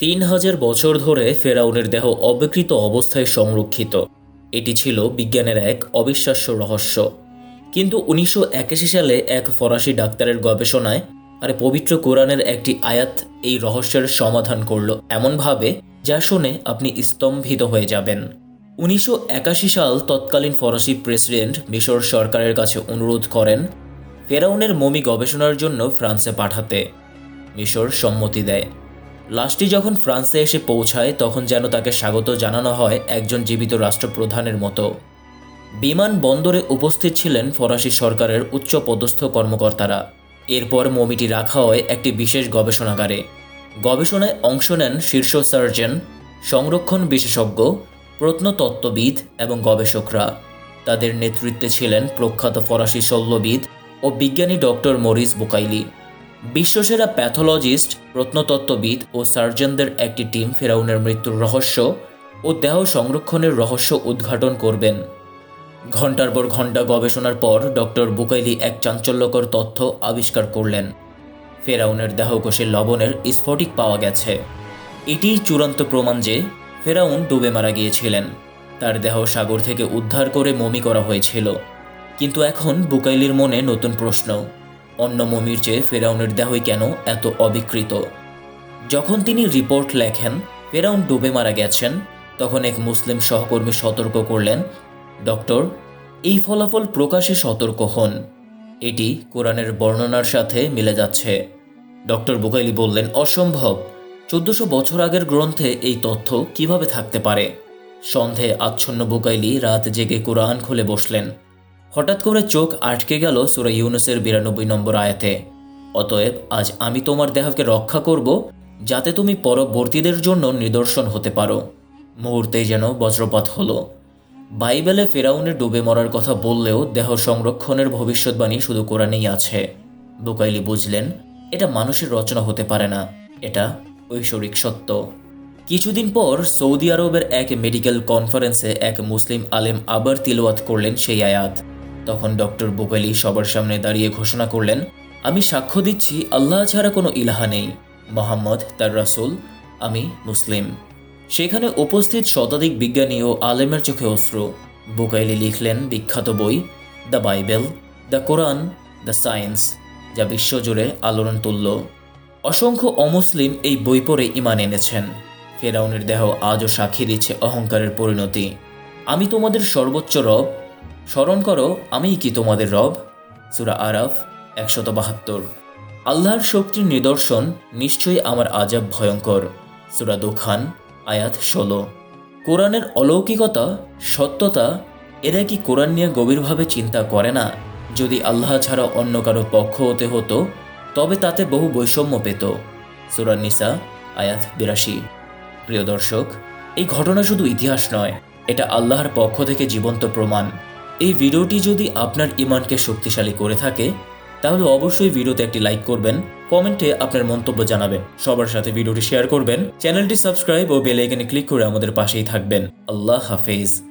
তিন হাজার বছর ধরে ফেরাউনের দেহ অবিকৃত অবস্থায় সংরক্ষিত। এটি ছিল বিজ্ঞানের এক অবিশ্বাস্য রহস্য। কিন্তু উনিশশো একাশি সালে এক ফরাসি ডাক্তারের গবেষণায় আর পবিত্র কোরআনের একটি আয়াত এই রহস্যের সমাধান করল এমনভাবে যা শুনে আপনি স্তম্ভিত হয়ে যাবেন। উনিশশো একাশি সাল তৎকালীন ফরাসি প্রেসিডেন্ট মিশর সরকারের কাছে অনুরোধ করেন, ফেরাউনের মমি গবেষণার জন্য ফ্রান্সে পাঠাতে। মিশর সম্মতি দেয়। লাশটি যখন ফ্রান্সে এসে পৌঁছায়, তখন যেন তাকে স্বাগত জানানো হয় একজন জীবিত রাষ্ট্রপ্রধানের মতো। বিমান বন্দরে উপস্থিত ছিলেন ফরাসি সরকারের উচ্চ পদস্থ কর্মকর্তারা। এরপর মমিটি রাখা হয় একটি বিশেষ গবেষণাগারে। গবেষণায় অংশ নেন শীর্ষ সার্জন, সংরক্ষণ বিশেষজ্ঞ, প্রত্নতত্ত্ববিদ এবং গবেষকরা। তাদের নেতৃত্বে ছিলেন প্রখ্যাত ফরাসি শল্যবিদ ও বিজ্ঞানী ডক্টর মরিস বুকাইলি। বিশ্বসেরা প্যাথোলজিস্ট, প্রত্নতত্ত্ববিদ ও সার্জনদের একটি টিম ফেরাউনের মৃত্যুর রহস্য ও দেহ সংরক্ষণের রহস্য উদ্ঘাটন করবেন। ঘণ্টার পর ঘণ্টা গবেষণার পর ডক্টর বুকাইলি এক চাঞ্চল্যকর তথ্য আবিষ্কার করলেন। ফেরাউনের দেহকোষে লবণের স্ফটিক পাওয়া গেছে। এটিই চূড়ান্ত প্রমাণ যে ফেরাউন ডুবে মারা গিয়েছিলেন। তার দেহ সাগর থেকে উদ্ধার করে মমি করা হয়েছিল। কিন্তু এখন বুকাইলির মনে নতুন প্রশ্ন। অন্য মমির চেয়ে ফেরাউনের দেহই কেন এত অবিকৃত? যখন তিনি রিপোর্ট লেখেন, ফেরাউন ডুবে মারা গেছেন, তখন এক মুসলিম সহকর্মী সতর্ক করলেন, ডক্টর, এই ফলাফল প্রকাশে সতর্ক হন। এটি কোরআনের বর্ণনার সাথে মিলে যাচ্ছে। ডক্টর বুকাইলি বললেন, অসম্ভব! চোদ্দশো বছর আগের গ্রন্থে এই তথ্য কীভাবে থাকতে পারে? সন্দেহে আচ্ছন্ন বুকাইলি রাত জেগে কোরআন খুলে বসলেন। হঠাৎ করে চোখ আটকে গেল সুরা ইউনুসের বিরানব্বই নম্বর আয়াতে। অতএব আজ আমি তোমার দেহকে রক্ষা করব, যাতে তুমি পরবর্তীদের জন্য নিদর্শন হতে পারো। মুহূর্তেই যেন বজ্রপাত হলো। বাইবেলে ফেরাউনে ডুবে মরার কথা বললেও দেহ সংরক্ষণের ভবিষ্যৎবাণী শুধু কোরআনেই আছে। বোকাইলি বুঝলেন, এটা মানুষের রচনা হতে পারে না, এটা ঐশ্বরিক সত্য। কিছুদিন পর সৌদি আরবের এক মেডিকেল কনফারেন্সে এক মুসলিম আলেম আবার তিলওয়াত করলেন সেই আয়াত। তখন ডক্টর বুকাইলি সবার সামনে দাঁড়িয়ে ঘোষণা করলেন, আমি সাক্ষ্য দিচ্ছি, আল্লাহ ছাড়া কোনো ইলাহা নেই। মোহাম্মদ তার রাসুল, আমি মুসলিম। সেখানে উপস্থিত শতাধিক বিজ্ঞানী ও আলেমের চোখে অস্ত্র বুকাইলি লিখলেন, বিখ্যাত বই, the Bible, the Quran, the science যা বিশ্বজুড়ে আলোড়ন তুলল অসংখ্য অমুসলিম এই বই পড়ে ইমান এনেছেন। ফেরাউনের দেহ আজও সাক্ষী দিচ্ছে অহংকারের পরিণতি। আমি তোমাদের সর্বোচ্চ রব স্মরণ করো, আমিই কি তোমাদের রব? সুরা আরাফ একশত বাহাত্তর আল্লাহর শক্তির নিদর্শন নিশ্চয়ই আমার আজাব ভয়ঙ্কর। সুরা দোখান, আয়াত ষোলো। কোরআনের অলৌকিকতা, সত্যতা, এরা কি কোরআন নিয়ে গভীরভাবে চিন্তা করে না? যদি আল্লাহ ছাড়া অন্য কারও পক্ষ হতে হতো, তবে তাতে বহু বৈষম্য পেত। সুরা নিসা, আয়াত বিরাশি। প্রিয় দর্শক, এই ঘটনা শুধু ইতিহাস নয়, এটা আল্লাহর পক্ষ থেকে জীবন্ত প্রমাণ। এই ভিডিওটি যদি আপনার ইমানকে শক্তিশালী করে থাকে, তাহলে অবশ্যই ভিডিওতে একটি লাইক করবেন, কমেন্টে আপনার মন্তব্য জানাবেন। সবার সাথে ভিডিওটি শেয়ার করবেন, চ্যানেলটি সাবস্ক্রাইব ও বেল আইকনে ক্লিক করে আমাদের পাশেই থাকবেন। আল্লাহ হাফেজ।